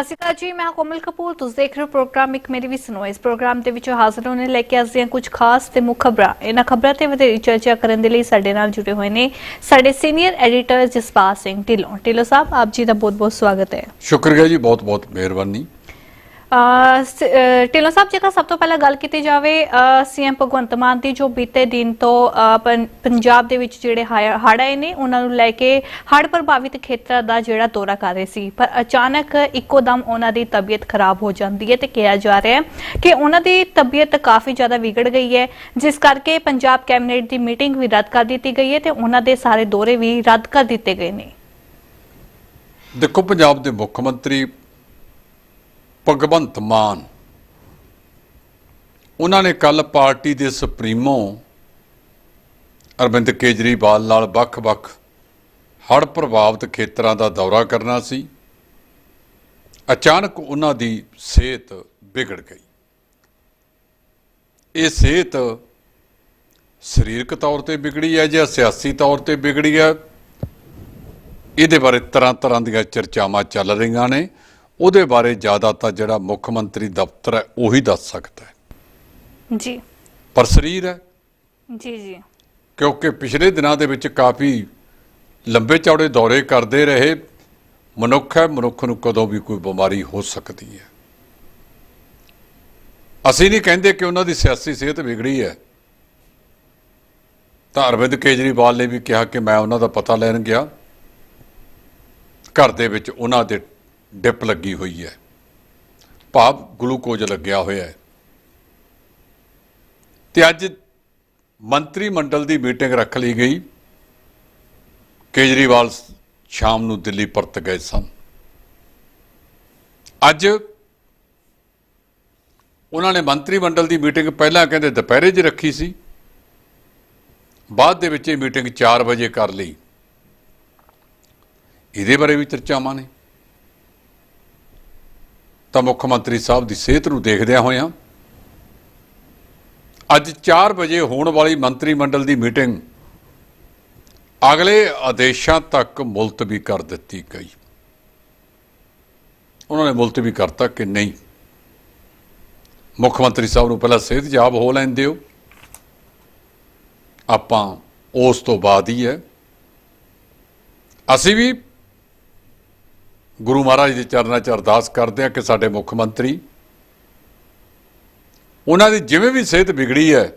ਸਤਿ ਸ਼੍ਰੀ ਅਕਾਲ ਜੀ, ਮੈਂ ਕੋਮਲ ਕਪੂਰ। ਤੁਸੀਂ ਦੇਖ ਰਹੇ ਹੋ ਪ੍ਰੋਗਰਾਮ ਇੱਕ ਮੇਰੀ ਵੀ ਸੁਣੋ। ਇਸ ਪ੍ਰੋਗਰਾਮ ਦੇ ਵਿੱਚ ਹਾਜ਼ਰ ਹੋਣੇ ਲੈ ਕੇ ਅੱਜ ਦੀਆਂ ਕੁਝ ਖਾਸ ਤੇ ਮੁੱਖ ਖਬਰਾਂ। ਇਹਨਾਂ ਖਬਰਾਂ ਤੇ ਵਧੇਰੀ ਚਰਚਾ ਕਰਨ ਦੇ ਲਈ ਸਾਡੇ ਨਾਲ ਜੁੜੇ ਹੋਏ ਨੇ ਸਾਡੇ ਸੀਨੀਅਰ ਐਡੀਟਰ ਜਸਪਾਲ ਸਿੰਘ ਢਿੱਲੋਂ। ਢਿੱਲੋਂ ਸਾਹਿਬ, ਆਪ ਜੀ ਦਾ ਬਹੁਤ-ਬਹੁਤ ਸਵਾਗਤ ਹੈ। ਸ਼ੁਕਰੀਆ ਜੀ ਬਹੁਤ ਬਹੁਤ ਮਿਹਰਬਾਨੀ। ਢਿੱਲੋਂ ਸਾਹਿਬ, ਜੇਕਰ ਸਭ ਤੋਂ ਪਹਿਲਾਂ ਗੱਲ ਕੀਤੀ ਜਾਵੇ ਸੀਐਮ ਭਗਵੰਤ ਮਾਨ ਦੀ, ਜੋ ਬੀਤੇ ਦਿਨ ਤੋਂ ਪੰਜਾਬ ਦੇ ਵਿੱਚ ਜਿਹੜੇ ਹੜ੍ਹ ਆਏ ਨੇ, ਉਹਨਾਂ ਨੂੰ ਲੈ ਕੇ ਹੜ੍ਹ ਪ੍ਰਭਾਵਿਤ ਖੇਤਰਾਂ ਦਾ ਜਿਹੜਾ ਦੌਰਾ ਕਰ ਰਹੇ ਸੀ, ਪਰ ਅਚਾਨਕ ਇੱਕੋ ਦਮ ਉਹਨਾਂ ਦੀ ਤਬੀਅਤ ਖਰਾਬ ਹੋ ਜਾਂਦੀ ਹੈ ਤੇ ਕਿਹਾ ਜਾ ਰਿਹਾ ਹੈ ਕਿ ਉਹਨਾਂ ਦੀ ਤਬੀਅਤ ਕਾਫੀ ਜ਼ਿਆਦਾ ਵਿਗੜ ਗਈ ਹੈ, ਜਿਸ ਕਰਕੇ ਪੰਜਾਬ ਕੈਬਨਿਟ ਦੀ ਮੀਟਿੰਗ ਵੀ ਰੱਦ ਕਰ ਦਿੱਤੀ ਗਈ ਹੈ ਤੇ ਉਹਨਾਂ ਦੇ ਸਾਰੇ ਦੌਰੇ ਵੀ ਰੱਦ ਕਰ ਦਿੱਤੇ ਗਏ ਨੇ। ਦੇਖੋ, ਪੰਜਾਬ ਦੇ ਮੁੱਖ ਮੰਤਰੀ ਭਗਵੰਤ ਮਾਨ। ਉਹਨਾਂ ਨੇ ਕੱਲ ਪਾਰਟੀ ਦੇ ਸੁਪਰੀਮੋ ਅਰਵਿੰਦ ਕੇਜਰੀਵਾਲ ਨਾਲ ਵੱਖ-ਵੱਖ ਹੜ੍ਹ ਪ੍ਰਭਾਵਿਤ ਖੇਤਰਾਂ ਦਾ ਦੌਰਾ ਕਰਨਾ ਸੀ। ਅਚਾਨਕ ਉਹਨਾਂ ਦੀ ਸਿਹਤ ਵਿਗੜ ਗਈ। ਇਹ ਸਿਹਤ ਸਰੀਰਕ ਤੌਰ ਤੇ ਵਿਗੜੀ ਹੈ ਜਾਂ ਸਿਆਸੀ ਤੌਰ ਤੇ ਵਿਗੜੀ ਹੈ? ਇਹਦੇ ਬਾਰੇ ਤਰ੍ਹਾਂ ਤਰ੍ਹਾਂ ਦੀਆਂ ਚਰਚਾਵਾਂ ਚੱਲ ਰਹੀਆਂ ਨੇ। ਉਹਦੇ ਬਾਰੇ ਜ਼ਿਆਦਾ ਤਾਂ ਜਿਹੜਾ ਮੁੱਖ ਮੰਤਰੀ ਦਫ਼ਤਰ ਹੈ ਉਹੀ ਦੱਸ ਸਕਦਾ ਹੈ। ਜੀ। ਪਰ ਸਰੀਰ ਹੈ। ਜੀ ਜੀ। ਕਿਉਂਕਿ ਪਿਛਲੇ ਦਿਨਾਂ ਦੇ ਵਿੱਚ ਕਾਫੀ ਲੰਬੇ ਚੌੜੇ ਦੌਰੇ ਕਰਦੇ ਰਹੇ। ਮਨੁੱਖ ਹੈ ਮਨੁੱਖ ਨੂੰ ਕਦੋਂ ਵੀ ਕੋਈ ਬਿਮਾਰੀ ਹੋ ਸਕਦੀ ਹੈ। ਅਸੀਂ ਨਹੀਂ ਕਹਿੰਦੇ ਕਿ ਉਹਨਾਂ ਦੀ ਸਿਆਸੀ ਸਿਹਤ ਵਿਗੜੀ ਹੈ। ਤਾਂ ਅਰਵਿੰਦ ਕੇਜਰੀਵਾਲ ਨੇ ਵੀ ਕਿਹਾ ਕਿ ਮੈਂ ਉਹਨਾਂ ਦਾ ਪਤਾ ਲੈਣ ਗਿਆ। ਘਰ ਦੇ ਵਿੱਚ ਉਹਨਾਂ ਦੇ ਡਿਪ ਲੱਗੀ ਹੋਈ ਹੈ। ਭਾਵ ਗਲੂਕੋਜ਼ ਲੱਗਿਆ ਹੋਇਆ ਹੈ। ਤੇ ਅੱਜ ਮੰਤਰੀ ਮੰਡਲ ਦੀ ਮੀਟਿੰਗ ਰੱਖ ਲਈ ਗਈ। ਕੇਜਰੀਵਾਲ ਸ਼ਾਮ ਨੂੰ ਦਿੱਲੀ ਪਰਤ ਗਏ ਸਨ। ਅੱਜ ਉਹਨਾਂ ਨੇ ਮੰਤਰੀ ਮੰਡਲ ਦੀ ਮੀਟਿੰਗ ਪਹਿਲਾਂ ਕਹਿੰਦੇ ਦੁਪਹਿਰੇ 'ਚ ਰੱਖੀ ਸੀ। ਬਾਅਦ ਦੇ ਵਿੱਚ ਇਹ ਮੀਟਿੰਗ 4 ਵਜੇ ਕਰ ਲਈ। ਇਹਦੇ ਬਾਰੇ ਵੀ ਚਰਚਾਵਾਂ ਨੇ। ਤਾਂ ਮੁੱਖ ਮੰਤਰੀ ਸਾਹਿਬ ਦੀ ਸਿਹਤ ਨੂੰ ਦੇਖਦਿਆਂ ਹੋਇਆਂ ਅੱਜ 4 ਵਜੇ ਹੋਣ ਵਾਲੀ ਮੰਤਰੀ ਮੰਡਲ ਦੀ ਮੀਟਿੰਗ ਅਗਲੇ ਆਦੇਸ਼ਾਂ ਤੱਕ ਮੁਲਤਵੀ ਕਰ ਦਿੱਤੀ ਗਈ। ਉਹਨਾਂ ਨੇ ਮੁਲਤਵੀ ਕਰਤਾ ਕਿ ਨਹੀਂ। ਮੁੱਖ ਮੰਤਰੀ ਸਾਹਿਬ ਨੂੰ ਪਹਿਲਾਂ ਸਿਹਤ ਜਾਬ ਹੋ ਲੈਣ ਦਿਓ। ਆਪਾਂ ਉਸ ਤੋਂ ਬਾਅਦ ਹੀ ਹੈ। ਅਸੀਂ ਵੀ ਗੁਰੂ ਮਹਾਰਾਜ ਦੇ ਚਰਨਾਂ 'ਚ ਅਰਦਾਸ ਕਰਦੇ ਹਾਂ ਕਿ ਸਾਡੇ ਮੁੱਖ ਮੰਤਰੀ ਉਹਨਾਂ ਦੀ ਜਿਵੇਂ ਵੀ ਸਿਹਤ ਵਿਗੜੀ ਹੈ,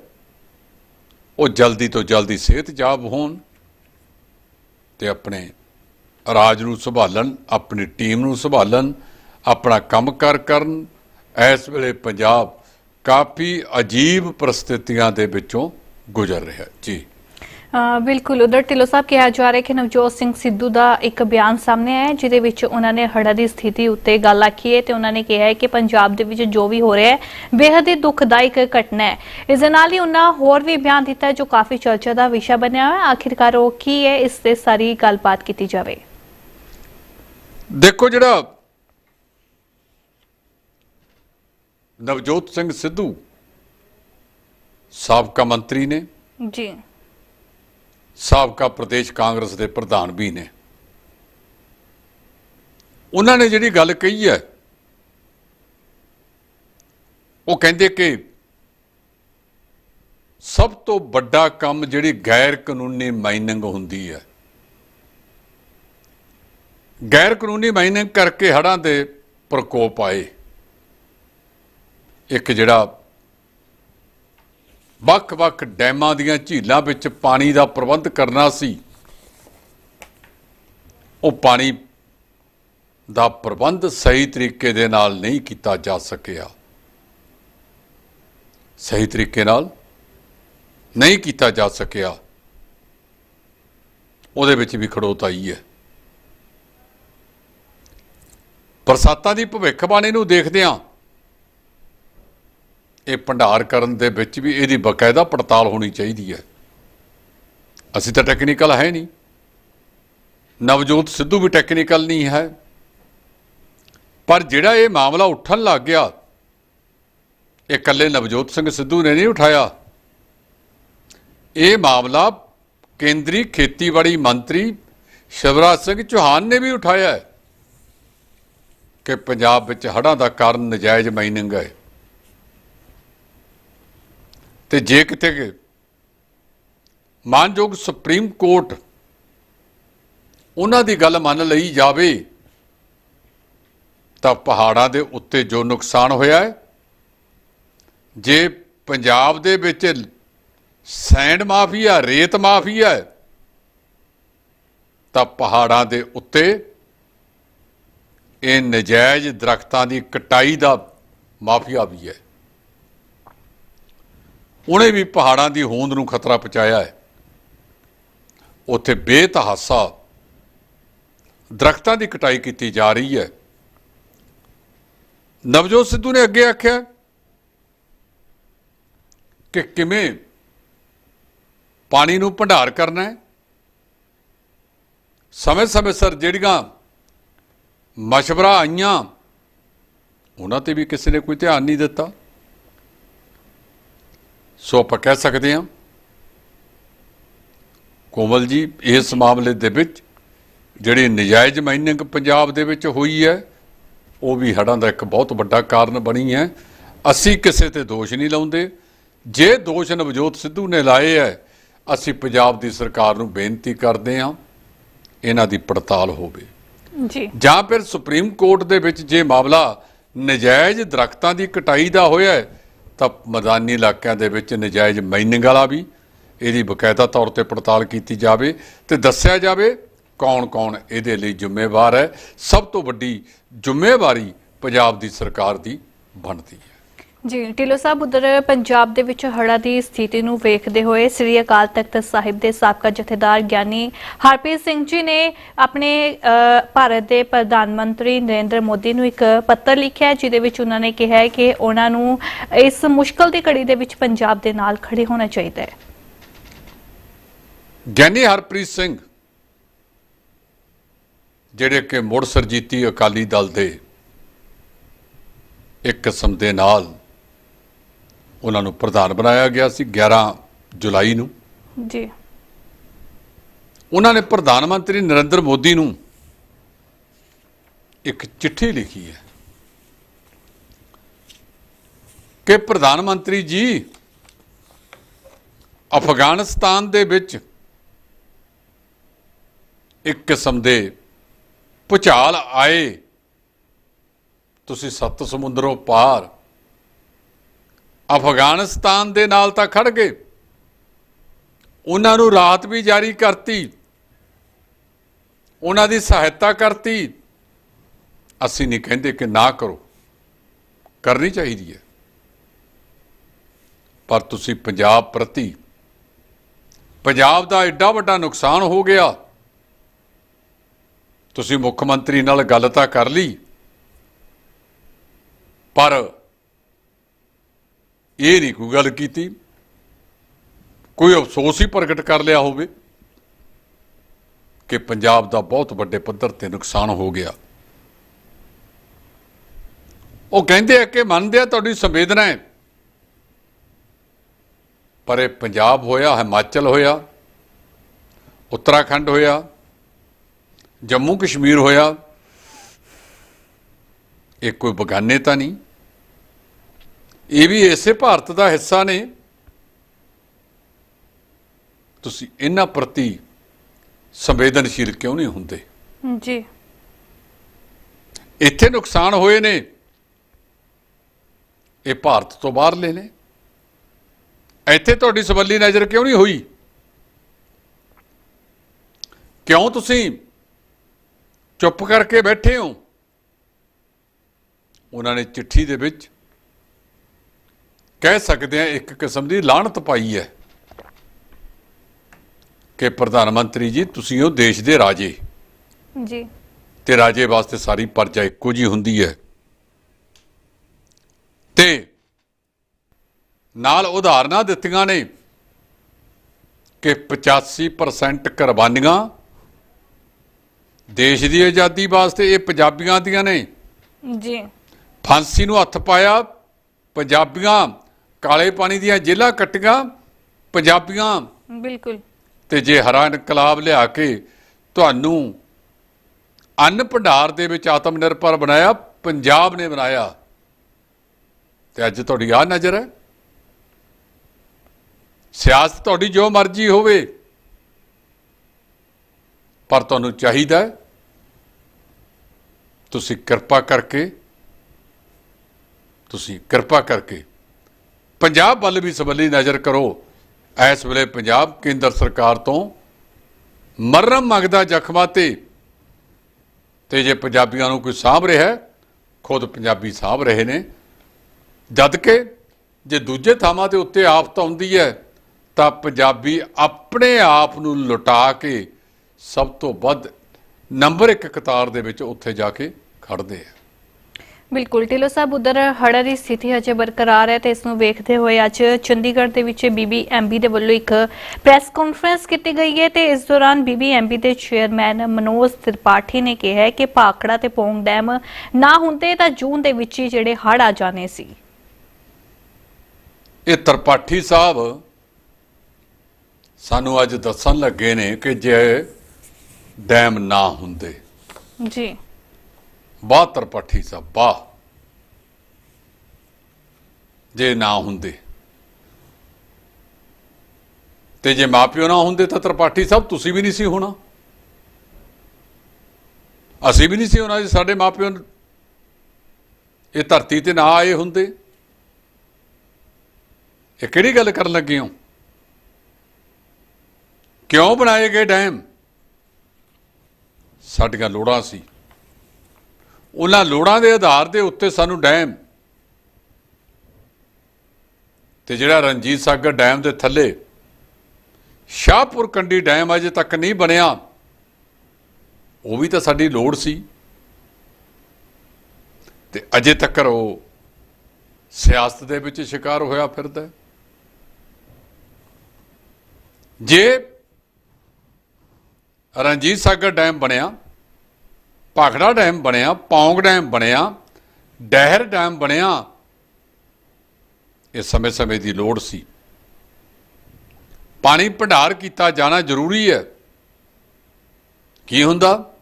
ਉਹ ਜਲਦੀ ਤੋਂ ਜਲਦੀ ਸਿਹਤਯਾਬ ਹੋਣ ਤੇ ਆਪਣੇ ਰਾਜ ਨੂੰ ਸੰਭਾਲਣ, ਆਪਣੀ ਟੀਮ ਨੂੰ ਸੰਭਾਲਣ, ਆਪਣਾ ਕੰਮਕਾਰ ਕਰਨ। ਇਸ ਵੇਲੇ ਪੰਜਾਬ ਕਾਫੀ ਅਜੀਬ ਪਰਿਸਥਿਤੀਆਂ ਦੇ ਵਿੱਚੋਂ ਗੁਜ਼ਰ ਰਿਹਾ ਜੀ। ਬਿਲਕੁਲ ਉਧਰ ਢਿੱਲੋਂ ਸਾਹਿਬ ਕਿਹਾ ਜਾ ਰਿਹਾ ਕਿ ਨਵਜੋਤ ਸਿੰਘ ਸਿੱਧੂ ਦਾ ਇੱਕ ਬਿਆਨ ਸਾਹਮਣੇ ਆਇਆ ਜਿਹਦੇ ਵਿੱਚ ਉਹਨਾਂ ਨੇ ਹੜ੍ਹਾਂ ਦੀ ਸਥਿਤੀ ਉੱਤੇ ਗੱਲ ਆਖੀ ਹੈ ਤੇ ਉਹਨਾਂ ਨੇ ਕਿਹਾ ਹੈ ਕਿ ਪੰਜਾਬ ਦੇ ਵਿੱਚ ਜੋ ਵੀ ਹੋ ਰਿਹਾ ਹੈ ਬੇहद ਹੀ ਦੁਖਦਾਇਕ ਘਟਨਾ ਹੈ। ਇਸ ਦੇ ਨਾਲ ਹੀ ਉਹਨਾਂ ਹੋਰ ਵੀ ਬਿਆਨ ਦਿੱਤਾ ਜੋ ਕਾਫੀ ਚਰਚਾ ਦਾ ਵਿਸ਼ਾ ਬਣਿਆ ਹੋਇਆ ਹੈ। ਆਖਿਰਕਾਰ ਉਹ ਕੀ ਹੈ ਇਸ ਤੇ ਸਾਰੀ ਗੱਲਬਾਤ ਕੀਤੀ ਜਾਵੇ। ਦੇਖੋ ਜਿਹੜਾ ਨਵਜੋਤ ਸਿੰਘ ਸਿੱਧੂ ਸਾਬਕਾ ਮੰਤਰੀ ਨੇ ਜੀ। ਸਾਬਕਾ ਪ੍ਰਦੇਸ਼ ਕਾਂਗਰਸ ਦੇ ਪ੍ਰਧਾਨ ਵੀ ਨੇ। ਉਹਨਾਂ ਨੇ ਜਿਹੜੀ ਗੱਲ ਕਹੀ ਹੈ, ਉਹ ਕਹਿੰਦੇ ਕਿ ਸਭ ਤੋਂ ਵੱਡਾ ਕੰਮ ਜਿਹੜੀ ਗੈਰ ਕਾਨੂੰਨੀ ਮਾਈਨਿੰਗ ਹੁੰਦੀ ਹੈ। ਗੈਰ ਕਾਨੂੰਨੀ ਮਾਈਨਿੰਗ ਕਰਕੇ ਹੜ੍ਹਾਂ ਦੇ ਪ੍ਰਕੋਪ ਆਏ। ਇੱਕ ਜਿਹੜਾ ਵੱਖ-ਵੱਖ ਡੈਮਾਂ ਦੀਆਂ ਝੀਲਾਂ ਵਿੱਚ ਪਾਣੀ ਦਾ ਪ੍ਰਬੰਧ ਕਰਨਾ ਸੀ। ਉਹ ਪਾਣੀ ਦਾ ਪ੍ਰਬੰਧ ਸਹੀ ਤਰੀਕੇ ਦੇ ਨਾਲ ਨਹੀਂ ਕੀਤਾ ਜਾ ਸਕਿਆ। ਸਹੀ ਤਰੀਕੇ ਨਾਲ ਨਹੀਂ ਕੀਤਾ ਜਾ ਸਕਿਆ। ਉਹਦੇ ਵਿੱਚ ਵੀ ਖੜੋਤ ਆਈ ਹੈ। ਬਰਸਾਤਾਂ ਦੀ ਭਵਿੱਖਬਾਣੀ ਨੂੰ ਦੇਖਦਿਆਂ ਇਹ ਭੰਡਾਰ ਕਰਨ ਦੇ ਵਿੱਚ ਵੀ ਇਹਦੀ ਬਕਾਇਦਾ ਪੜਤਾਲ ਹੋਣੀ ਚਾਹੀਦੀ ਹੈ। ਅਸੀਂ ਤਾਂ ਟੈਕਨੀਕਲ ਹੈ ਨਹੀਂ। ਨਵਜੋਤ ਸਿੱਧੂ ਵੀ ਟੈਕਨੀਕਲ ਨਹੀਂ ਹੈ। ਪਰ ਜਿਹੜਾ ਇਹ ਮਾਮਲਾ ਉੱਠਣ ਲੱਗ ਗਿਆ, ਇਹ ਇਕੱਲੇ ਨਵਜੋਤ ਸਿੰਘ ਸਿੱਧੂ ਨੇ ਨਹੀਂ ਉਠਾਇਆ। ਇਹ ਮਾਮਲਾ ਕੇਂਦਰੀ ਖੇਤੀਬਾੜੀ ਮੰਤਰੀ ਸ਼ਿਵਰਾਜ ਸਿੰਘ ਚੌਹਾਨ ਨੇ ਵੀ ਉਠਾਇਆ ਕਿ ਪੰਜਾਬ ਵਿੱਚ ਹੜ੍ਹਾਂ ਦਾ ਕਾਰਨ ਨਜਾਇਜ਼ ਮਾਈਨਿੰਗ ਹੈ। ਤੇ ਜੇ ਕਿਤੇ ਮਾਨਯੋਗ ਸੁਪਰੀਮ ਕੋਰਟ ਉਹਨਾਂ ਦੀ ਗੱਲ ਮੰਨ ਲਈ ਜਾਵੇ, ਤਾਂ ਪਹਾੜਾਂ ਦੇ ਉੱਤੇ ਜੋ ਨੁਕਸਾਨ ਹੋਇਆ ਹੈ, ਜੇ ਪੰਜਾਬ ਦੇ ਵਿੱਚ ਸੈਂਡ ਮਾਫੀਆ, ਰੇਤ ਮਾਫੀਆ ਹੈ, ਤਾਂ ਪਹਾੜਾਂ ਦੇ ਉੱਤੇ ਇਹ ਨਜਾਇਜ਼ ਦਰਖਤਾਂ ਦੀ ਕਟਾਈ ਦਾ ਮਾਫੀਆ ਵੀ ਹੈ। ਉਹਨੇ ਵੀ ਪਹਾੜਾਂ ਦੀ ਹੋਂਦ ਨੂੰ ਖਤਰਾ ਪਹੁੰਚਾਇਆ ਹੈ। ਉੱਥੇ ਬੇਤਹਾਸਾ ਦਰਖਤਾਂ ਦੀ ਕਟਾਈ ਕੀਤੀ ਜਾ ਰਹੀ ਹੈ। ਨਵਜੋਤ ਸਿੱਧੂ ਨੇ ਅੱਗੇ ਆਖਿਆ ਕਿ ਕਿਵੇਂ ਪਾਣੀ ਨੂੰ ਭੰਡਾਰ ਕਰਨਾ ਹੈ। ਸਮੇਂ-ਸਮੇਂ ਸਿਰ ਜਿਹੜੀਆਂ ਮਸ਼ਵਰਾ ਆਈਆਂ, ਉਹਨਾਂ ਤੇ ਵੀ ਕਿਸੇ ਨੇ ਕੋਈ ਧਿਆਨ ਨਹੀਂ ਦਿੱਤਾ। ਸੋ ਆਪਾਂ ਕਹਿ ਸਕਦੇ ਹਾਂ ਕੋਮਲ ਜੀ ਇਸ ਮਾਮਲੇ ਦੇ ਵਿੱਚ ਜਿਹੜੀ ਨਜਾਇਜ਼ ਮਾਈਨਿੰਗ ਪੰਜਾਬ ਦੇ ਵਿੱਚ ਹੋਈ ਹੈ ਉਹ ਵੀ ਹੜ੍ਹਾਂ ਦਾ ਇੱਕ ਬਹੁਤ ਵੱਡਾ ਕਾਰਨ ਬਣੀ ਹੈ। ਅਸੀਂ ਕਿਸੇ ਤੇ ਦੋਸ਼ ਨਹੀਂ ਲਾਉਂਦੇ। ਜੇ ਦੋਸ਼ ਨਵਜੋਤ ਸਿੱਧੂ ਨੇ ਲਾਏ ਹੈ ਅਸੀਂ ਪੰਜਾਬ ਦੀ ਸਰਕਾਰ ਨੂੰ ਬੇਨਤੀ ਕਰਦੇ ਹਾਂ ਇਹਨਾਂ ਦੀ ਪੜਤਾਲ ਹੋਵੇ। ਜੀ। ਜਾਂ ਫਿਰ ਸੁਪਰੀਮ ਕੋਰਟ ਦੇ ਵਿੱਚ ਜੇ ਮਾਮਲਾ ਨਜਾਇਜ਼ ਦਰਖਤਾਂ ਦੀ ਕਟਾਈ ਦਾ ਹੋਇਆ ਹੈ ਤਾਂ ਮੈਦਾਨੀ ਇਲਾਕਿਆਂ ਦੇ ਵਿੱਚ ਨਜਾਇਜ਼ ਮਾਈਨਿੰਗ ਵਾਲਾ ਵੀ ਇਹਦੀ ਬਕਾਇਦਾ ਤੌਰ ਤੇ ਪੜਤਾਲ ਕੀਤੀ ਜਾਵੇ ਤੇ ਦੱਸਿਆ ਜਾਵੇ ਕੌਣ-ਕੌਣ ਇਹਦੇ ਲਈ ਜ਼ਿੰਮੇਵਾਰ ਹੈ। ਸਭ ਤੋਂ ਵੱਡੀ ਜ਼ਿੰਮੇਵਾਰੀ ਪੰਜਾਬ ਦੀ ਸਰਕਾਰ ਦੀ ਬਣਦੀ ਹੈ। ਜੀ ਢਿੱਲੋਂ ਸਾਹਿਬ ਉਧਰ ਪੰਜਾਬ ਦੇ ਵਿੱਚ ਹੜ੍ਹਾਂ ਦੀ ਸਥਿਤੀ ਨੂੰ ਵੇਖਦੇ ਹੋਏ ਸ੍ਰੀ ਅਕਾਲ ਤਖਤ ਸਾਹਿਬ ਦੇ ਸਾਬਕਾ ਜਥੇਦਾਰ ਗਿਆਨੀ ਹਰਪ੍ਰੀਤ ਸਿੰਘ ਜੀ ਨੇ ਆਪਣੇ ਭਾਰਤ ਦੇ ਪ੍ਰਧਾਨ ਮੰਤਰੀ ਨਰਿੰਦਰ ਮੋਦੀ ਨੂੰ ਇੱਕ ਪੱਤਰ ਲਿਖਿਆ ਹੈ, ਜਿਹਦੇ ਵਿੱਚ ਉਹਨਾਂ ਨੇ ਕਿਹਾ ਹੈ ਕਿ ਉਹਨਾਂ ਨੂੰ ਇਸ ਮੁਸ਼ਕਲ ਦੀ ਘੜੀ ਦੇ ਵਿੱਚ ਪੰਜਾਬ ਦੇ ਨਾਲ ਖੜੇ ਹੋਣਾ ਚਾਹੀਦਾ ਹੈ। ਗਿਆਨੀ ਹਰਪ੍ਰੀਤ ਸਿੰਘ ਜਿਹੜੇ ਕਿ ਮੁੜ ਸਰਜੀਤੀ ਅਕਾਲੀ ਦਲ ਦੇ ਇੱਕ ਕਿਸਮ ਦੇ ਨਾਲ ਉਹਨਾਂ ਨੂੰ ਪ੍ਰਧਾਨ ਬਣਾਇਆ ਗਿਆ ਸੀ 11 ਜੁਲਾਈ ਨੂੰ। ਜੀ। ਉਹਨਾਂ ਨੇ ਪ੍ਰਧਾਨ ਮੰਤਰੀ ਨਰਿੰਦਰ ਮੋਦੀ ਨੂੰ ਇੱਕ ਚਿੱਠੀ ਲਿਖੀ ਹੈ ਕਿ ਪ੍ਰਧਾਨ ਮੰਤਰੀ ਜੀ ਅਫਗਾਨਿਸਤਾਨ ਦੇ ਵਿੱਚ ਇੱਕ ਕਿਸਮ ਦੇ ਭੁਚਾਲ ਆਏ। ਤੁਸੀਂ ਸੱਤ ਸਮੁੰਦਰੋਂ ਪਾਰ ਅਫਗਾਨਿਸਤਾਨ ਦੇ ਨਾਲ ਤਾਂ ਖੜ ਗਏ। ਉਹਨਾਂ ਨੂੰ ਰਾਹਤ ਵੀ ਜਾਰੀ ਕਰਤੀ। ਉਹਨਾਂ ਦੀ ਸਹਾਇਤਾ ਕਰਤੀ। ਅਸੀਂ ਨਹੀਂ ਕਹਿੰਦੇ ਕਿ ਨਾ ਕਰੋ। ਕਰਨੀ ਚਾਹੀਦੀ ਹੈ। ਪਰ ਤੁਸੀਂ ਪੰਜਾਬ ਪ੍ਰਤੀ ਪੰਜਾਬ ਦਾ ਐਡਾ ਵੱਡਾ ਨੁਕਸਾਨ ਹੋ ਗਿਆ। ਤੁਸੀਂ ਮੁੱਖ ਮੰਤਰੀ ਨਾਲ ਗੱਲ ਤਾਂ ਕਰ ਲਈ। ਪਰ ਇਹ ਨਹੀਂ ਕੋਈ ਗੱਲ ਕੀਤੀ। ਕੋਈ ਅਫਸੋਸ ਹੀ ਪ੍ਰਗਟ ਕਰ ਲਿਆ ਹੋਵੇ ਕਿ ਪੰਜਾਬ ਦਾ ਬਹੁਤ ਵੱਡੇ ਪੱਧਰ ਤੇ ਨੁਕਸਾਨ ਹੋ ਗਿਆ। ਉਹ ਕਹਿੰਦੇ ਆ ਕਿ ਮੰਨਦੇ ਆ ਤੁਹਾਡੀ ਸੰਵੇਦਨਾ ਹੈ, ਪਰ ਇਹ ਪੰਜਾਬ ਹੋਇਆ, ਹਿਮਾਚਲ ਹੋਇਆ, ਉੱਤਰਾਖੰਡ ਹੋਇਆ, ਜੰਮੂ ਕਸ਼ਮੀਰ ਹੋਇਆ, ਇਹ ਕੋਈ ਬਗਾਨੇ ਤਾਂ ਨਹੀਂ। ਇਹ ਵੀ ਇਸੇ ਭਾਰਤ ਦਾ ਹਿੱਸਾ ਨੇ। ਤੁਸੀਂ ਇਹਨਾਂ ਪ੍ਰਤੀ ਸੰਵੇਦਨਸ਼ੀਲ ਕਿਉਂ ਨਹੀਂ ਹੁੰਦੇ? ਜੀ। ਇੱਥੇ ਨੁਕਸਾਨ ਹੋਏ ਨੇ। ਇਹ ਭਾਰਤ ਤੋਂ ਬਾਹਰਲੇ ਨੇ। ਇੱਥੇ ਤੁਹਾਡੀ ਸਬੱਲੀ ਨਜ਼ਰ ਕਿਉਂ ਨਹੀਂ ਹੋਈ? ਕਿਉਂ ਤੁਸੀਂ ਚੁੱਪ ਕਰਕੇ ਬੈਠੇ ਹੋ? ਉਹਨਾਂ ਨੇ ਚਿੱਠੀ ਦੇ ਵਿੱਚ ਕਹਿ ਸਕਦੇ ਆ ਇੱਕ ਕਿਸਮ ਦੀ ਲਾਹਣਤ ਪਾਈ ਹੈ ਕਿ ਪ੍ਰਧਾਨ ਮੰਤਰੀ ਜੀ ਤੁਸੀਂ ਹੋ ਦੇਸ਼ ਦੇ ਰਾਜੇ। ਜੀ। ਤੇ ਰਾਜੇ ਵਾਸਤੇ ਸਾਰੀ ਪਰਜਾ ਇੱਕੋ ਜੀ ਹੁੰਦੀ ਹੈ। ਤੇ ਨਾਲ ਉਦਾਹਰਨਾਂ ਦਿੱਤੀਆਂ ਨੇ ਕਿ 85% ਕੁਰਬਾਨੀਆਂ ਦੇਸ਼ ਦੀ ਆਜ਼ਾਦੀ ਵਾਸਤੇ ਇਹ ਪੰਜਾਬੀਆਂ ਦੀਆਂ ਨੇ। ਜੀ। ਫਾਂਸੀ ਨੂੰ ਹੱਥ ਪਾਇਆ ਪੰਜਾਬੀਆਂ ਕਾਲੇ ਪਾਣੀ ਦੀਆਂ ਜੇਲ੍ਹਾਂ ਕੱਟੀਆਂ ਪੰਜਾਬੀਆਂ। ਬਿਲਕੁਲ। ਤੇ ਜੇ ਹਰਾ ਇਨਕਲਾਬ ਲਿਆ ਕੇ ਤੁਹਾਨੂੰ ਅੰਨ ਭੰਡਾਰ ਦੇ ਵਿੱਚ ਆਤਮ ਨਿਰਭਰ ਬਣਾਇਆ ਪੰਜਾਬ ਨੇ ਬਣਾਇਆ ਤੇ ਅੱਜ ਤੁਹਾਡੀ ਆ ਨਜ਼ਰ ਹੈ। ਸਿਆਸਤ ਤੁਹਾਡੀ ਜੋ ਮਰਜ਼ੀ ਹੋਵੇ ਪਰ ਤੁਹਾਨੂੰ ਚਾਹੀਦਾ ਤੁਸੀਂ ਕਿਰਪਾ ਕਰਕੇ ਤੁਸੀਂ ਕਿਰਪਾ ਕਰਕੇ ਪੰਜਾਬ ਵੱਲ ਵੀ ਸਬੱਲੀ ਨਜ਼ਰ ਕਰੋ। ਇਸ ਵੇਲੇ ਪੰਜਾਬ ਕੇਂਦਰ ਸਰਕਾਰ ਤੋਂ ਮਰਮ ਮੰਗਦਾ ਜ਼ਖਮਾਂ ਤੇ ਤੇ ਜੇ ਪੰਜਾਬੀਆਂ ਨੂੰ ਕੋਈ ਸਾਂਭ ਰਿਹਾ ਹੈ, ਖੁਦ ਪੰਜਾਬੀ ਸਾਂਭ ਰਹੇ ਨੇ। ਜਦ ਕਿ ਜੇ ਦੂਜੇ ਥਾਵਾਂ ਤੇ ਉੱਤੇ ਆਫਤ ਆਉਂਦੀ ਹੈ ਤਾਂ ਪੰਜਾਬੀ ਆਪਣੇ ਆਪ ਨੂੰ ਲੁਟਾ ਕੇ ਸਭ ਤੋਂ ਵੱਧ ਨੰਬਰ 1 ਕਤਾਰ ਦੇ ਵਿੱਚ ਉੱਥੇ ਜਾ ਕੇ ਖੜਦੇ ਆ। ਬਿਲਕੁਲ ਢਿੱਲੋਂ ਸਾਹਿਬ ਉਧਰ ਹੜ੍ਹਾਂ ਦੀ ਸਥਿਤੀ ਅਜੇ ਬਰਕਰਾਰ ਹੈ ਤੇ ਇਸ ਨੂੰ ਵੇਖਦੇ ਹੋਏ ਅੱਜ ਚੰਡੀਗੜ੍ਹ ਦੇ ਵਿੱਚ ਬੀਬੀਐਮਬੀ ਦੇ ਵੱਲੋਂ ਇੱਕ ਪ੍ਰੈਸ ਕਾਨਫਰੰਸ ਕੀਤੀ ਗਈ ਹੈ ਤੇ ਇਸ ਦੌਰਾਨ ਬੀਬੀਐਮਬੀ ਦੇ ਚੇਅਰਮੈਨ ਮਨੋਜ ਤ੍ਰਿਪਾਠੀ ਨੇ ਕਿਹਾ ਕਿ ਭਾਖੜਾ ਤੇ ਪੌਂਗ ਡੈਮ ਨਾ ਹੁੰਦੇ ਤਾਂ ਜੂਨ ਦੇ ਵਿੱਚ ਹੀ ਜਿਹੜੇ ਹੜ੍ਹ ਆ ਜਾਣੇ ਸੀ। ਇਹ ਤਰਪਾਠੀ ਸਾਹਿਬ ਸਾਨੂੰ ਅੱਜ ਦੱਸਣ ਲੱਗੇ ਨੇ ਕਿ ਜੇ ਡੈਮ ਨਾ ਹੁੰਦੇ ਜੀ। ਬਾਹ ਤਰਪਾਠੀ ਸਾਹਿਬ ਬਾਹ ਜੇ ਨਾ ਹੁੰਦੇ। ਤੇ ਜੇ ਮਾਪਿਓ ਨਾ ਹੁੰਦੇ ਤਾਂ ਤਰਪਾਠੀ ਸਾਹਿਬ ਤੁਸੀਂ ਵੀ ਨਹੀਂ ਸੀ ਹੋਣਾ। ਅਸੀਂ ਵੀ ਨਹੀਂ ਸੀ ਹੋਣਾ ਜੇ, ਸਾਡੇ ਮਾਪਿਓ ਇਹ ਧਰਤੀ ਤੇ ਨਾ ਆਏ ਹੁੰਦੇ। ਇਹ ਕਿਹੜੀ ਗੱਲ ਕਰਨ ਲੱਗੇ ਹੋ? ਕਿਉਂ ਬਣਾਏ ਗਏ ਡੈਮ? ਸਾਡੀਆਂ ਲੋੜਾਂ ਸੀ। ਉਹਨਾਂ ਲੋੜਾਂ ਦੇ ਆਧਾਰ ਦੇ ਉੱਤੇ ਸਾਨੂੰ ਡੈਮ ਤੇ ਜਿਹੜਾ ਰਣਜੀਤ ਸਾਗਰ ਡੈਮ ਦੇ ਥੱਲੇ ਸ਼ਾਹਪੁਰ ਕੰਡੀ ਡੈਮ ਅਜੇ ਤੱਕ ਨਹੀਂ ਬਣਿਆ, ਉਹ ਵੀ ਤਾਂ ਸਾਡੀ ਲੋੜ ਸੀ। ਤੇ ਅਜੇ ਤੱਕ ਉਹ ਸਿਆਸਤ ਦੇ ਵਿੱਚ ਸ਼ਿਕਾਰ ਹੋਇਆ ਫਿਰਦਾ ਜੇ ਰਣਜੀਤ ਸਾਗਰ ਡੈਮ ਬਣਿਆ ਭਾਖੜਾ ਡੈਮ ਬਣਿਆ, ਪੌਂਗ ਡੈਮ ਬਣਿਆ, ਡਹਿਰ ਡੈਮ ਬਣਿਆ। ਇਹ ਸਮੇਂ-ਸਮੇਂ ਦੀ ਲੋੜ ਸੀ। ਪਾਣੀ ਭੰਡਾਰ ਕੀਤਾ ਜਾਣਾ ਜ਼ਰੂਰੀ ਹੈ। ਕੀ ਹੁੰਦਾ?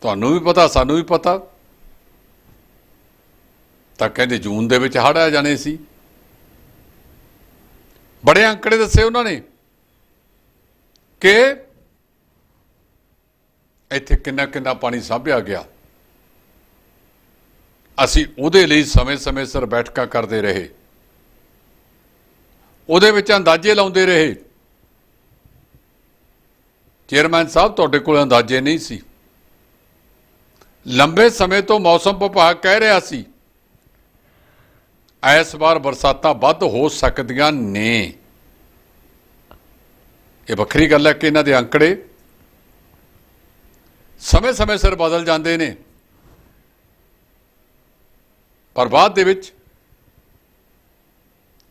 ਤੁਹਾਨੂੰ ਵੀ ਪਤਾ, ਸਾਨੂੰ ਵੀ ਪਤਾ। ਤਾਂ ਕਹਿੰਦੇ ਜੂਨ ਦੇ ਵਿੱਚ ਹੜ੍ਹ ਆ ਜਾਣੇ ਸੀ। ਬੜੇ ਅੰਕੜੇ ਦੱਸੇ ਉਹਨਾਂ ਨੇ ਕਿ ਇੱਥੇ ਕਿੰਨਾ ਕਿੰਨਾ ਪਾਣੀ ਸਾਂਭਿਆ ਗਿਆ। ਅਸੀਂ ਉਹਦੇ ਲਈ ਸਮੇਂ-ਸਮੇਂ ਸਿਰ ਬੈਠਕਾਂ ਕਰਦੇ ਰਹੇ। ਉਹਦੇ ਵਿੱਚ ਅੰਦਾਜ਼ੇ ਲਾਉਂਦੇ ਰਹੇ। ਚੇਅਰਮੈਨ ਸਾਹਿਬ, ਤੁਹਾਡੇ ਕੋਲ ਅੰਦਾਜ਼ੇ ਨਹੀਂ ਸੀ। ਲੰਬੇ ਸਮੇਂ ਤੋਂ ਮੌਸਮ ਵਿਭਾਗ ਕਹਿ ਰਿਹਾ ਸੀ, ਇਸ ਵਾਰ ਬਰਸਾਤਾਂ ਵੱਧ ਹੋ ਸਕਦੀਆਂ ਨੇ। ਇਹ ਵੱਖਰੀ ਗੱਲ ਹੈ ਕਿ ਇਹਨਾਂ ਦੇ ਅੰਕੜੇ ਸਮੇਂ-ਸਮੇਂ ਸਿਰ ਬਦਲ ਜਾਂਦੇ ਨੇ। ਪਰ ਬਾਅਦ ਦੇ ਵਿੱਚ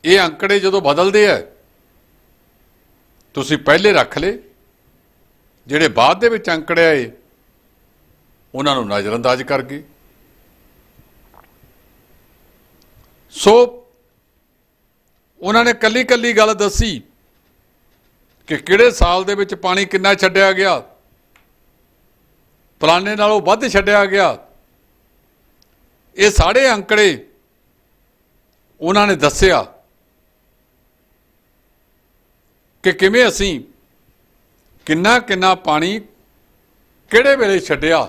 ਇਹ ਅੰਕੜੇ ਜਦੋਂ ਬਦਲਦੇ ਆ ਤੁਸੀਂ ਪਹਿਲੇ ਰੱਖ ਲਏ, ਜਿਹੜੇ ਬਾਅਦ ਦੇ ਵਿੱਚ ਅੰਕੜੇ ਆਏ, ਉਹਨਾਂ ਨੂੰ ਨਜ਼ਰਅੰਦਾਜ਼ ਕਰ ਗਏ। ਸੋ ਉਹਨਾਂ ਨੇ ਕੱਲੀ ਕੱਲੀ ਗੱਲ ਦੱਸੀ ਕਿ ਕਿਹੜੇ ਸਾਲ ਦੇ ਵਿੱਚ ਪਾਣੀ ਕਿੰਨਾ ਛੱਡਿਆ ਗਿਆ ਫਲਾਣੇ ਨਾਲੋਂ ਵੱਧ ਛੱਡਿਆ ਗਿਆ। ਇਹ ਸਾਰੇ ਅੰਕੜੇ ਉਹਨਾਂ ਨੇ ਦੱਸਿਆ ਕਿ ਕਿਵੇਂ ਅਸੀਂ ਕਿੰਨਾ ਕਿੰਨਾ ਪਾਣੀ ਕਿਹੜੇ ਵੇਲੇ ਛੱਡਿਆ।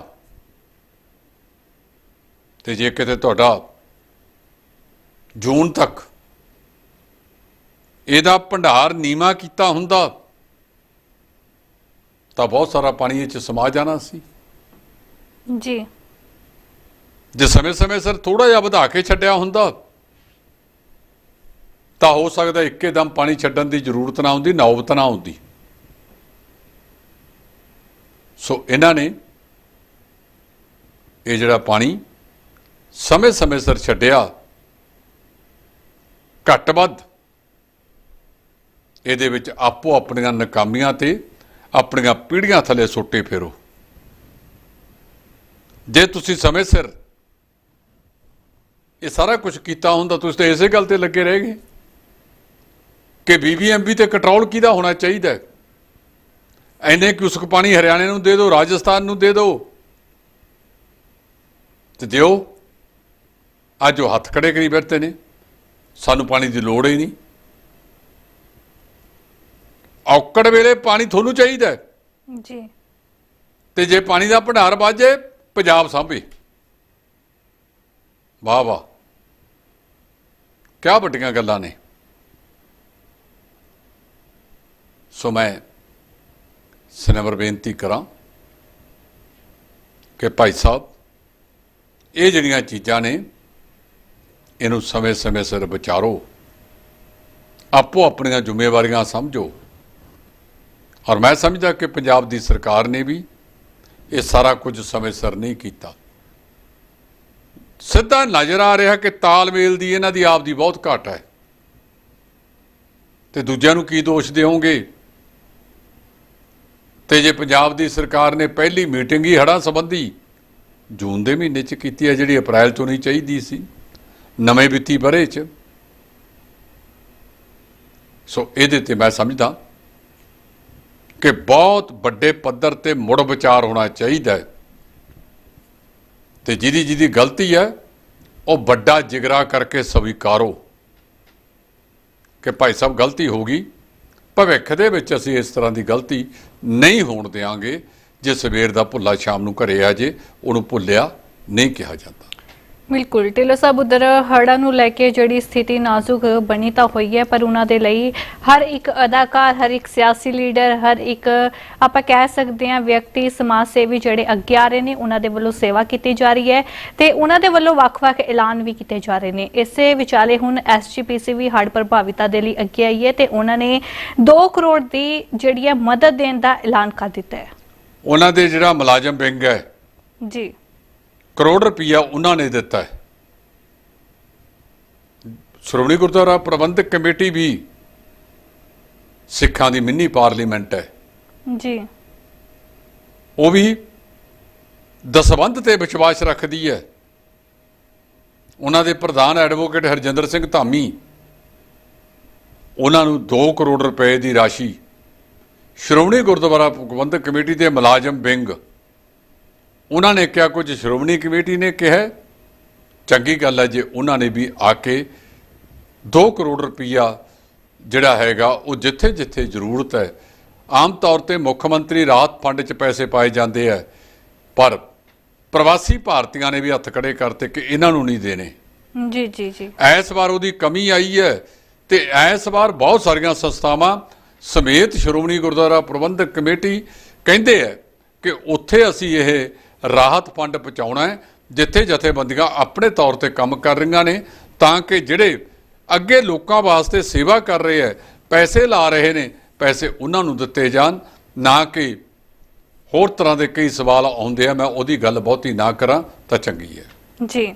ਤੇ ਜੇ ਕਿਤੇ ਤੁਹਾਡਾ ਜੂਨ ਤੱਕ ਇਹਦਾ ਭੰਡਾਰ ਨੀਵਾ ਕੀਤਾ ਹੁੰਦਾ, ਤਾਂ ਬਹੁਤ ਸਾਰਾ ਪਾਣੀ ਇਹ ਚ ਸਮਾ ਜਾਣਾ ਸੀ। ਜੀ। ਜੇ ਸਮੇਂ-ਸਮੇਂ ਸਿਰ ਥੋੜਾ ਜਿਹਾ ਵਧਾ ਕੇ ਛੱਡਿਆ ਹੁੰਦਾ, ਤਾਂ ਹੋ ਸਕਦਾ ਇੱਕੇ ਦਮ ਪਾਣੀ ਛੱਡਣ ਦੀ ਜ਼ਰੂਰਤ ਨਾ ਹੁੰਦੀ, ਨੌਬਤ ਨਾ ਹੁੰਦੀ। ਸੋ ਇਹਨਾਂ ਨੇ ਇਹ ਜਿਹੜਾ ਪਾਣੀ ਸਮੇਂ-ਸਮੇਂ ਸਿਰ ਛੱਡਿਆ, ਘੱਟ ਵੱਧ, ਇਹਦੇ ਵਿੱਚ ਆਪੋ ਆਪਣੀਆਂ ਨਕਾਮੀਆਂ ਤੇ ਆਪਣੀਆਂ ਪੀੜ੍ਹੀਆਂ ਥੱਲੇ ਸੁੱਟੇ ਫੇਰੋ। ਜੇ ਤੁਸੀਂ ਸਮੇਂ ਸਿਰ ਇਹ ਸਾਰਾ ਕੁਝ ਕੀਤਾ ਹੁੰਦਾ ਤੁਸੀਂ ਤਾਂ ਇਸੇ ਗੱਲ ਤੇ ਲੱਗੇ ਰਹੇਗੇ ਕਿ ਬੀਬੀਐਮਬੀ ਤੇ ਕੰਟਰੋਲ ਕਿਹਦਾ ਹੋਣਾ ਚਾਹੀਦਾ? ਹੈ ਐਨੇ ਕਿਉਸਕ ਪਾਣੀ ਹਰਿਆਣੇ ਨੂੰ ਦੇ ਦਿਓ ਰਾਜਸਥਾਨ ਨੂੰ ਦੇ ਦਿਓ। ਤੇ ਦਿਓ। ਅੱਜ ਉਹ ਹੱਥ ਖੜੇ ਕਰੀ ਬੈਠੇ ਨੇ। ਸਾਨੂੰ ਪਾਣੀ ਦੀ ਲੋੜ ਹੀ ਨਹੀਂ। ਔਕੜ ਵੇਲੇ ਪਾਣੀ ਤੁਹਾਨੂੰ ਚਾਹੀਦਾ। ਜੀ। ਤੇ ਜੇ ਪਾਣੀ ਦਾ ਭੰਡਾਰ ਵਾਜੇ ਪੰਜਾਬ ਸਾਂਭੇ। ਵਾਹ ਵਾਹ। ਕਿਆ ਵੱਡੀਆਂ ਗੱਲਾਂ ਨੇ। ਸੋ ਮੈਂ ਸਨਵਰ ਬੇਨਤੀ ਕਰਾਂ ਕਿ ਭਾਈ ਸਾਹਿਬ, ਇਹ ਜਿਹੜੀਆਂ ਚੀਜ਼ਾਂ ਨੇ, ਇਹਨੂੰ ਸਮੇਂ-ਸਮੇਂ ਸਿਰ ਵਿਚਾਰੋ। ਆਪੋ ਆਪਣੀਆਂ ਜ਼ਿੰਮੇਵਾਰੀਆਂ ਸਮਝੋ। ਔਰ ਮੈਂ ਸਮਝਦਾ ਕਿ ਪੰਜਾਬ ਦੀ ਸਰਕਾਰ ਨੇ ਵੀ ਇਹ ਸਾਰਾ ਕੁਝ ਸਮੇਂ ਸਿਰ ਨਹੀਂ ਕੀਤਾ। ਸਿੱਧਾ ਨਜ਼ਰ ਆ ਰਿਹਾ ਕਿ ਤਾਲਮੇਲ ਦੀ ਇਹਨਾਂ ਦੀ ਆਪ ਦੀ ਬਹੁਤ ਘਾਟ ਹੈ। ਤੇ ਦੂਜਿਆਂ ਨੂੰ ਕੀ ਦੋਸ਼ ਦੇਵੋਗੇ ਤੇ ਜੇ ਪੰਜਾਬ ਦੀ ਸਰਕਾਰ ਨੇ ਪਹਿਲੀ ਮੀਟਿੰਗ ਹੀ ਹੜ੍ਹਾਂ ਸੰਬੰਧੀ ਜੂਨ ਦੇ ਮਹੀਨੇ 'ਚ ਕੀਤੀ ਹੈ, ਜਿਹੜੀ ਅਪ੍ਰੈਲ 'ਚ ਹੋਣੀ ਚਾਹੀਦੀ ਸੀ, ਨਵੇਂ ਵਿੱਤੀ ਬਰੇ 'ਚ। ਸੋ ਇਹਦੇ ਤੇ ਮੈਂ ਸਮਝਦਾ ਕਿ ਬਹੁਤ ਵੱਡੇ ਪੱਧਰ ਤੇ ਮੁੜ ਵਿਚਾਰ ਹੋਣਾ ਚਾਹੀਦਾ ਹੈ। ਤੇ ਜਿਹਦੀ ਜਿਹਦੀ ਗਲਤੀ ਹੈ, ਉਹ ਵੱਡਾ ਜਿਗਰਾ ਕਰਕੇ ਸਵੀਕਾਰੋ ਕਿ ਭਾਈ ਸਾਹਿਬ ਗਲਤੀ ਹੋ ਗਈ। ਭਵਿੱਖ ਦੇ ਵਿੱਚ ਅਸੀਂ ਇਸ ਤਰ੍ਹਾਂ ਦੀ ਗਲਤੀ ਨਹੀਂ ਹੋਣ ਦੇਵਾਂਗੇ ਜੇ ਸਵੇਰ ਦਾ ਭੁੱਲਾ ਸ਼ਾਮ ਨੂੰ ਘਰੇ ਆ ਜੇ, ਉਹਨੂੰ ਭੁੱਲਿਆ ਨਹੀਂ ਕਿਹਾ ਜਾਂਦਾ। ਬਿਲਕੁਲ ਢਿੱਲੋਂ ਸਾਹਿਬ ਉਧਰ ਹੜ੍ਹਾਂ ਨੂੰ ਲੈ ਕੇ ਜਿਹੜੀ ਸਥਿਤੀ ਨਾਜ਼ੁਕ ਬਣੀ ਤਾਂ ਹੋਈ ਹੈ ਪਰ ਉਹਨਾਂ ਦੇ ਲਈ ਹਰ ਇੱਕ ਅਦਾਕਾਰ ਹਰ ਇੱਕ ਸਿਆਸੀ ਲੀਡਰ ਹਰ ਇੱਕ ਆਪਾਂ ਕਹਿ ਸਕਦੇ ਹਾਂ ਵਿਅਕਤੀ ਸਮਾਜ ਸੇਵੀ ਜਿਹੜੇ ਅੱਗੇ ਆ ਰਹੇ ਨੇ ਉਹਨਾਂ ਦੇ ਵੱਲੋਂ ਸੇਵਾ ਕੀਤੀ ਜਾ ਰਹੀ ਹੈ ਤੇ ਉਹਨਾਂ ਦੇ ਵੱਲੋਂ ਵੱਖ-ਵੱਖ ਐਲਾਨ ਵੀ ਕੀਤੇ ਜਾ ਰਹੇ ਨੇ। ਇਸੇ ਵਿਚਾਲੇ ਹੁਣ ਐਸਜੀਪੀਸੀ ਵੀ ਹੜ੍ਹ ਪ੍ਰਭਾਵਿਤਾਂ ਦੇ ਲਈ ਅੱਗੇ ਆਈ ਹੈ ਤੇ ਉਹਨਾਂ ਨੇ 2 ਕਰੋੜ ਦੀ ਜਿਹੜੀ ਹੈ ਮਦਦ ਦੇਣ ਦਾ ਐਲਾਨ ਕਰ ਦਿੱਤਾ ਹੈ। ਉਹਨਾਂ ਦੇ ਜਿਹੜਾ ਮੁਲਾਜ਼ਮ ਵਿੰਗ ਹੈ ਜੀ। ਕਰੋੜ ਰੁਪਈਆ ਉਹਨਾਂ ਨੇ ਦਿੱਤਾ ਹੈ। ਸ਼੍ਰੋਮਣੀ ਗੁਰਦੁਆਰਾ ਪ੍ਰਬੰਧਕ ਕਮੇਟੀ ਵੀ ਸਿੱਖਾਂ ਦੀ ਮਿੰਨੀ ਪਾਰਲੀਮੈਂਟ ਹੈ। ਜੀ। ਉਹ ਵੀ ਦਸਵੰਧ ਤੇ ਵਿਸ਼ਵਾਸ ਰੱਖਦੀ ਹੈ। ਉਹਨਾਂ ਦੇ ਪ੍ਰਧਾਨ ਐਡਵੋਕੇਟ ਹਰਜਿੰਦਰ ਸਿੰਘ ਧਾਮੀ ਉਹਨਾਂ ਨੂੰ 2 ਕਰੋੜ ਰੁਪਏ ਦੀ ਰਾਸ਼ੀ ਸ਼੍ਰੋਮਣੀ ਗੁਰਦੁਆਰਾ ਪ੍ਰਬੰਧਕ ਕਮੇਟੀ ਦੇ ਮੁਲਾਜ਼ਮ ਵਿੰਗ ਉਹਨਾਂ ਨੇ ਕਿਹਾ ਕੁਝ ਸ਼੍ਰੋਮਣੀ ਕਮੇਟੀ ਨੇ ਕਿਹਾ ਚੰਗੀ ਗੱਲ ਹੈ ਜੇ ਉਹਨਾਂ ਨੇ ਵੀ ਆ ਕੇ 2 ਕਰੋੜ ਰੁਪਈਆ ਜਿਹੜਾ ਹੈਗਾ ਉਹ ਜਿੱਥੇ ਜਿੱਥੇ ਜ਼ਰੂਰਤ ਹੈ। ਆਮ ਤੌਰ ਤੇ ਮੁੱਖ ਮੰਤਰੀ ਰਾਹਤ ਫੰਡ 'ਚ ਪੈਸੇ ਪਾਏ ਜਾਂਦੇ ਆ ਪਰ ਪ੍ਰਵਾਸੀ ਭਾਰਤੀਆਂ ਨੇ ਵੀ ਹੱਥ ਖੜੇ ਕਰਤੇ ਕਿ ਇਹਨਾਂ ਨੂੰ ਨਹੀਂ ਦੇਣੇ। ਜੀ ਜੀ ਜੀ। ਇਸ ਵਾਰ ਉਹਦੀ ਕਮੀ ਆਈ ਹੈ ਤੇ ਇਸ ਵਾਰ ਬਹੁਤ ਸਾਰੀਆਂ ਸੰਸਥਾਵਾਂ ਸਮੇਤ ਸ਼੍ਰੋਮਣੀ ਗੁਰਦੁਆਰਾ ਪ੍ਰਬੰਧਕ ਕਮੇਟੀ ਕਹਿੰਦੇ ਆ ਕਿ ਉੱਥੇ ਅਸੀਂ ਇਹ ਰਾਹਤ ਫੰਡ ਪਹੁੰਚਾਉਣਾ ਹੈ, ਜਿੱਥੇ ਜਥੇਬੰਦੀਆਂ ਆਪਣੇ ਤੌਰ ਤੇ ਕੰਮ ਕਰ ਰਹੀਆਂ ਨੇ, ਤਾਂ ਕਿ ਜਿਹੜੇ ਅੱਗੇ ਲੋਕਾਂ ਵਾਸਤੇ ਸੇਵਾ ਕਰ ਰਹੇ ਹੈ, ਪੈਸੇ ਲਾ ਰਹੇ ਨੇ, ਪੈਸੇ ਉਹਨਾਂ ਨੂੰ ਦਿੱਤੇ ਜਾਣ, ਨਾ ਕਿ ਹੋਰ ਤਰ੍ਹਾਂ ਦੇ ਕਈ ਸਵਾਲ ਆਉਂਦੇ ਆ, ਮੈਂ ਉਹਦੀ ਗੱਲ ਬਹੁਤੀ ਨਾ ਕਰਾਂ, ਤਾਂ ਚੰਗੀ ਹੈ। ਜੀ।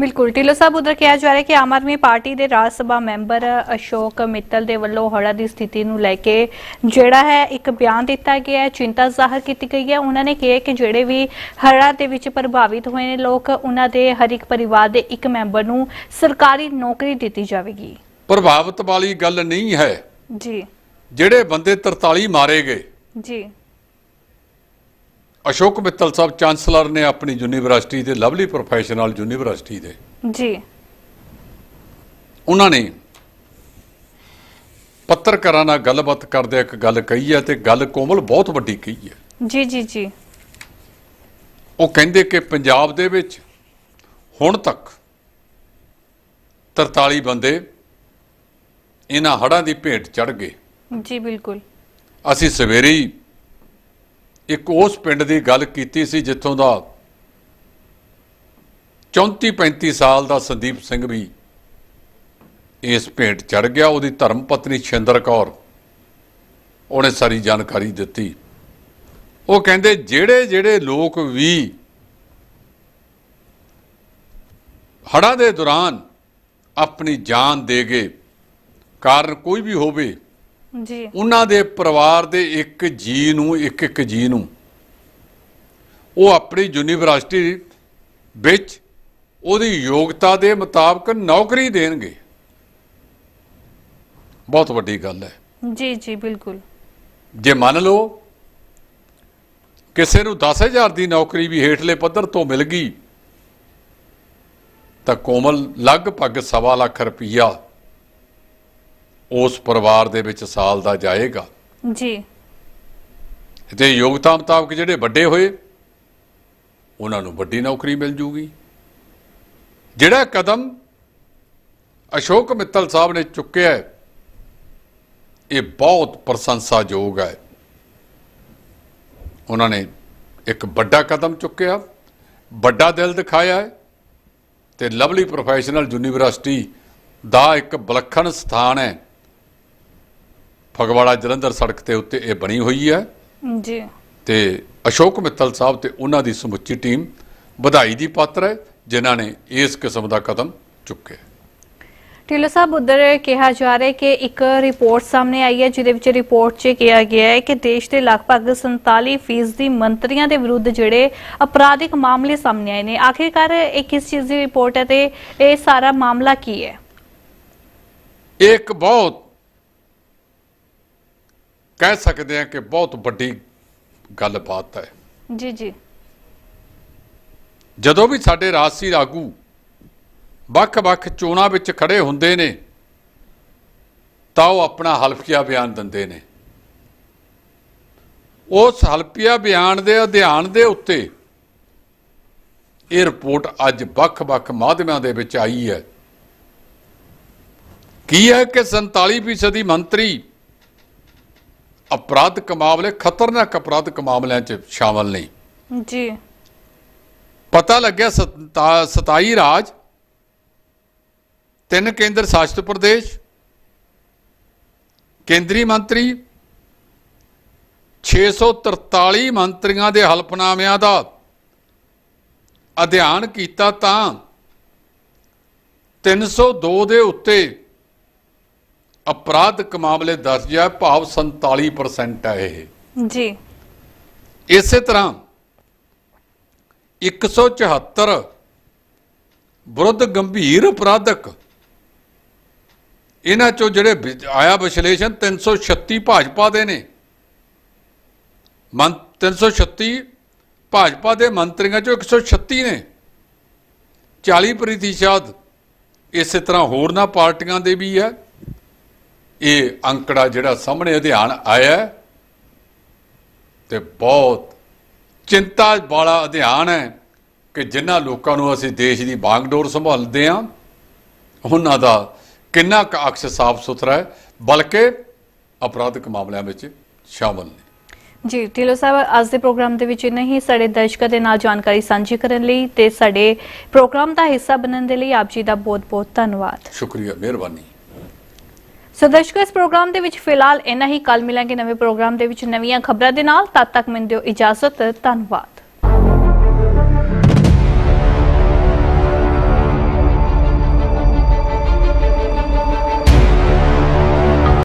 ਬਿਲਕੁਲ। ਢਿੱਲੋਂ ਸਾਹਿਬ ਉਧਰ ਕਿਹਾ ਜਾ ਰਿਹਾ ਕਿ ਆਮ ਆਦਮੀ ਪਾਰਟੀ ਦੇ ਰਾਜ ਸਭਾ ਮੈਂਬਰ ਅਸ਼ੋਕ ਮਿੱਤਲ ਦੇ ਵੱਲੋਂ ਹੜ੍ਹਾਂ ਦੀ ਸਥਿਤੀ ਨੂੰ ਲੈ ਕੇ ਜਿਹੜਾ ਹੈ ਇੱਕ ਬਿਆਨ ਦਿੱਤਾ ਗਿਆ ਹੈ ਚਿੰਤਾ ਜ਼ਾਹਰ ਕੀਤੀ ਗਈ ਹੈ। ਉਹਨਾਂ ਨੇ ਕਿਹਾ ਕਿ ਜਿਹੜੇ ਵੀ ਹੜ੍ਹਾਂ ਦੇ ਵਿੱਚ ਪ੍ਰਭਾਵਿਤ ਹੋਏ ਨੇ ਲੋਕ ਉਹਨਾਂ ਦੇ ਹਰ ਇੱਕ ਪਰਿਵਾਰ ਦੇ ਇੱਕ ਮੈਂਬਰ ਨੂੰ ਸਰਕਾਰੀ ਨੌਕਰੀ ਦਿੱਤੀ ਜਾਵੇਗੀ। ਪ੍ਰਭਾਵਿਤ ਵਾਲੀ ਗੱਲ ਨਹੀਂ ਹੈ। ਜੀ। ਜਿਹੜੇ ਬੰਦੇ 43 ਮਾਰੇ ਗਏ ਜੀ। ਅਸ਼ੋਕ ਮਿੱਤਲ ਸਾਹਿਬ ਚਾਂਸਲਰ ਨੇ ਆਪਣੀ ਯੂਨੀਵਰਸਿਟੀ ਦੇ ਲਵਲੀ ਪ੍ਰੋਫੈਸ਼ਨਲ ਯੂਨੀਵਰਸਿਟੀ ਦੇ। ਜੀ। ਉਹਨਾਂ ਨੇ ਪੱਤਰਕਾਰਾਂ ਨਾਲ ਗੱਲਬਾਤ ਕਰਦੇ ਇੱਕ ਗੱਲ ਕਹੀ ਹੈ ਤੇ ਗੱਲ ਕੋਮਲ ਬਹੁਤ ਵੱਡੀ ਕਹੀ ਹੈ। ਜੀ ਜੀ ਜੀ। ਉਹ ਕਹਿੰਦੇ ਕਿ ਪੰਜਾਬ ਦੇ ਵਿੱਚ ਹੁਣ ਤੱਕ 43 ਬੰਦੇ ਇਹਨਾਂ ਹੜ੍ਹਾਂ ਦੀ ਭੇਟ ਚੜ ਗਏ। ਜੀ ਬਿਲਕੁਲ। ਅਸੀਂ ਸਵੇਰੇ ਹੀ ਇੱਕ ਉਸ ਪਿੰਡ ਦੀ ਗੱਲ ਕੀਤੀ ਸੀ ਜਿੱਥੋਂ ਦਾ 34 35 ਸਾਲ ਦਾ ਸੰਦੀਪ ਸਿੰਘ ਵੀ ਇਸ ਭੇਟ ਚੜ ਗਿਆ। ਉਹਦੀ ਧਰਮ ਪਤਨੀ ਛਿੰਦਰ ਕੌਰ, ਉਹਨੇ ਸਾਰੀ ਜਾਣਕਾਰੀ ਦਿੱਤੀ। ਉਹ ਕਹਿੰਦੇ ਜਿਹੜੇ ਜਿਹੜੇ ਲੋਕ ਵੀ ਹੜ੍ਹਾਂ ਦੇ ਦੌਰਾਨ ਆਪਣੀ ਜਾਨ ਦੇ ਗਏ, ਕਾਰਨ ਕੋਈ ਵੀ ਹੋਵੇ ਜੀ। ਉਹਨਾਂ ਦੇ ਪਰਿਵਾਰ ਦੇ ਇੱਕ ਜੀ ਨੂੰ ਇੱਕ ਇੱਕ ਜੀ ਨੂੰ ਉਹ ਆਪਣੀ ਯੂਨੀਵਰਸਿਟੀ ਵਿੱਚ ਉਹਦੀ ਯੋਗਤਾ ਦੇ ਮੁਤਾਬਕ ਨੌਕਰੀ ਦੇਣਗੇ। ਬਹੁਤ ਵੱਡੀ ਗੱਲ ਹੈ। ਜੀ ਜੀ ਬਿਲਕੁਲ। ਜੇ ਮੰਨ ਲਓ ਕਿਸੇ ਨੂੰ 10000 ਦੀ ਨੌਕਰੀ ਵੀ ਹੇਠਲੇ ਪੱਧਰ ਤੋਂ ਮਿਲ ਗਈ ਤਾਂ ਕੋਮਲ ਲਗਭਗ ਸਵਾ ਲੱਖ ਰੁਪਈਆ ਉਸ ਪਰਿਵਾਰ ਦੇ ਵਿੱਚ ਸਾਲ ਦਾ ਜਾਏਗਾ। ਜੀ। ਤੇ ਯੋਗਤਾ ਮੁਤਾਬਕ ਜਿਹੜੇ ਵੱਡੇ ਹੋਏ ਉਹਨਾਂ ਨੂੰ ਵੱਡੀ ਨੌਕਰੀ ਮਿਲ ਜੂਗੀ। ਜਿਹੜਾ ਕਦਮ ਅਸ਼ੋਕ ਮਿੱਤਲ ਸਾਹਿਬ ਨੇ ਚੁੱਕਿਆ ਹੈ, ਇਹ ਬਹੁਤ ਪ੍ਰਸ਼ੰਸਾਯੋਗ ਹੈ। ਉਹਨਾਂ ਨੇ ਇੱਕ ਵੱਡਾ ਕਦਮ ਚੁੱਕਿਆ ਵੱਡਾ ਦਿਲ ਦਿਖਾਇਆ ਹੈ ਤੇ ਲਵਲੀ ਪ੍ਰੋਫੈਸ਼ਨਲ ਯੂਨੀਵਰਸਿਟੀ ਦਾ ਇੱਕ ਵਿਲੱਖਣ ਸਥਾਨ ਹੈ। ਫਗਵਾੜਾ ਜਲੰਧਰ ਸੜਕ ਦੇ ਉੱਤੇ ਇਹ ਬਣੀ ਹੋਈ ਹੈ। ਜੀ। ਤੇ ਅਸ਼ੋਕ ਮਿੱਤਲ ਸਾਹਿਬ ਤੇ ਉਹਨਾਂ ਦੀ ਸਮੁੱਚੀ ਟੀਮ ਵਧਾਈ ਦੀ ਪਾਤਰ ਹੈ ਜਿਨ੍ਹਾਂ ਨੇ ਇਸ ਕਿਸਮ ਦਾ ਕਦਮ ਚੁੱਕਿਆ ਢਿੱਲੋਂ ਸਾਹਿਬ ਉਧਰ ਕਿਹਾ ਜਾ ਰਿਹਾ ਕਿ ਇੱਕ ਰਿਪੋਰਟ ਸਾਹਮਣੇ ਆਈ ਹੈ ਜਿਹਦੇ ਵਿੱਚ ਰਿਪੋਰਟ 'ਚ ਕਿਹਾ ਗਿਆ ਹੈ ਕਿ ਦੇਸ਼ ਦੇ ਲਗਭਗ 47% ਮੰਤਰੀਆਂ ਦੇ ਵਿਰੁੱਧ ਜਿਹੜੇ ਅਪਰਾਧਿਕ ਮਾਮਲੇ ਸਾਹਮਣੇ ਆਏ ਨੇ। ਆਖਿਰਕਾਰ ਇਹ ਕਿਸ ਚੀਜ਼ ਦੀ ਰਿਪੋਰਟ ਹੈ ਤੇ ਇਹ ਸਾਰਾ ਮਾਮਲਾ ਕੀ ਹੈ? ਇੱਕ ਬਹੁਤ ਕਹਿ ਸਕਦੇ ਹਾਂ ਕਿ ਬਹੁਤ ਵੱਡੀ ਗੱਲਬਾਤ ਹੈ। ਜੀ ਜੀ। ਜਦੋਂ ਵੀ ਸਾਡੇ ਰਾਜਸੀ ਆਗੂ ਵੱਖ-ਵੱਖ ਚੋਣਾਂ ਵਿੱਚ ਖੜੇ ਹੁੰਦੇ ਨੇ ਤਾਂ ਉਹ ਆਪਣਾ ਹਲਫੀਆ ਬਿਆਨ ਦਿੰਦੇ ਨੇ। ਉਸ ਹਲਫੀਆ ਬਿਆਨ ਦੇ ਅਧਿਆਨ ਦੇ ਉੱਤੇ ਇਹ ਰਿਪੋਰਟ ਅੱਜ ਵੱਖ-ਵੱਖ ਮਾਧਿਅਮਾਂ ਦੇ ਵਿੱਚ ਆਈ ਹੈ। ਕੀ ਹੈ ਕਿ 47% ਮੰਤਰੀ ਅਪਰਾਧਿਕ ਮਾਮਲੇ ਖਤਰਨਾਕ ਅਪਰਾਧਿਕ ਮਾਮਲਿਆਂ 'ਚ ਸ਼ਾਮਲ ਨਹੀਂ। ਜੀ। ਪਤਾ ਲੱਗਿਆ ਸਤਾ- 27 ਰਾਜ ਤਿੰਨ ਕੇਂਦਰ ਸ਼ਾਸਿਤ ਪ੍ਰਦੇਸ਼ ਕੇਂਦਰੀ ਮੰਤਰੀ 643 ਮੰਤਰੀਆਂ ਦੇ ਹਲਫਨਾਮਿਆਂ ਦਾ ਅਧਿਐਨ ਕੀਤਾ ਤਾਂ 302 ਦੇ ਉੱਤੇ ਅਪਰਾਧਿਕ ਮਾਮਲੇ ਦਰਜ ਹੈ ਭਾਵ 47% ਹੈ ਇਹ। ਜੀ। ਇਸੇ ਤਰ੍ਹਾਂ 174 ਵਿਰੁੱਧ ਗੰਭੀਰ ਅਪਰਾਧਕ ਇਹਨਾਂ ਚੋਂ ਜਿਹੜੇ ਆਇਆ ਵਿਸ਼ਲੇਸ਼ਣ 336 ਭਾਜਪਾ ਦੇ ਨੇ। ਮੰ 336 ਭਾਜਪਾ ਦੇ ਮੰਤਰੀਆਂ ਚੋਂ 136 ਨੇ। 40 ਪ੍ਰਤੀਸ਼ਤ ਇਸੇ ਤਰ੍ਹਾਂ ਹੋਰਨਾਂ ਪਾਰਟੀਆਂ ਦੇ ਵੀ ਹੈ। ਇਹ ਅੰਕੜਾ ਜਿਹੜਾ ਸਾਹਮਣੇ ਅਧਿਆਨ ਆਇਆ ਤੇ ਬਹੁਤ ਚਿੰਤਾ ਵਾਲਾ ਅਧਿਆਨ ਹੈ ਕਿ ਜਿਨ੍ਹਾਂ ਲੋਕਾਂ ਨੂੰ ਅਸੀਂ ਦੇਸ਼ ਦੀ ਬਾਗਡੋਰ ਸੰਭਾਲਦੇ ਹਾਂ ਉਹਨਾਂ ਦਾ ਕਿੰਨਾ ਕੁ ਅਕਸ ਸਾਫ਼ ਸੁਥਰਾ ਹੈ ਬਲਕਿ ਅਪਰਾਧਿਕ ਮਾਮਲਿਆਂ ਵਿੱਚ ਸ਼ਾਮਲ ਨੇ। ਜੀ ਢਿੱਲੋਂ ਸਾਹਿਬ ਅੱਜ ਦੇ ਪ੍ਰੋਗਰਾਮ ਦੇ ਵਿੱਚ ਇੰਨਾ ਹੀ। ਸਾਡੇ ਦਰਸ਼ਕਾਂ ਦੇ ਨਾਲ ਜਾਣਕਾਰੀ ਸਾਂਝੀ ਕਰਨ ਲਈ ਤੇ ਸਾਡੇ ਪ੍ਰੋਗਰਾਮ ਦਾ ਹਿੱਸਾ ਬਣਨ ਦੇ ਲਈ ਆਪ ਜੀ ਦਾ ਬਹੁਤ-ਬਹੁਤ ਧੰਨਵਾਦ। ਸ਼ੁਕਰੀਆ ਮਿਹਰਬਾਨੀ। ਸੋ ਦਰਸ਼ਕੋ ਇਸ ਪ੍ਰੋਗਰਾਮ ਦੇ ਵਿੱਚ ਫਿਲਹਾਲ ਇੰਨਾ ਹੀ। ਕੱਲ ਮਿਲਾਂਗੇ ਨਵੇਂ ਪ੍ਰੋਗਰਾਮ ਦੇ ਵਿੱਚ ਨਵੀਆਂ ਖਬਰਾਂ ਦੇ ਨਾਲ। ਤਦ ਤੱਕ ਮੈਨੂੰ ਦਿਓ ਇਜਾਜ਼ਤ। ਧੰਨਵਾਦ।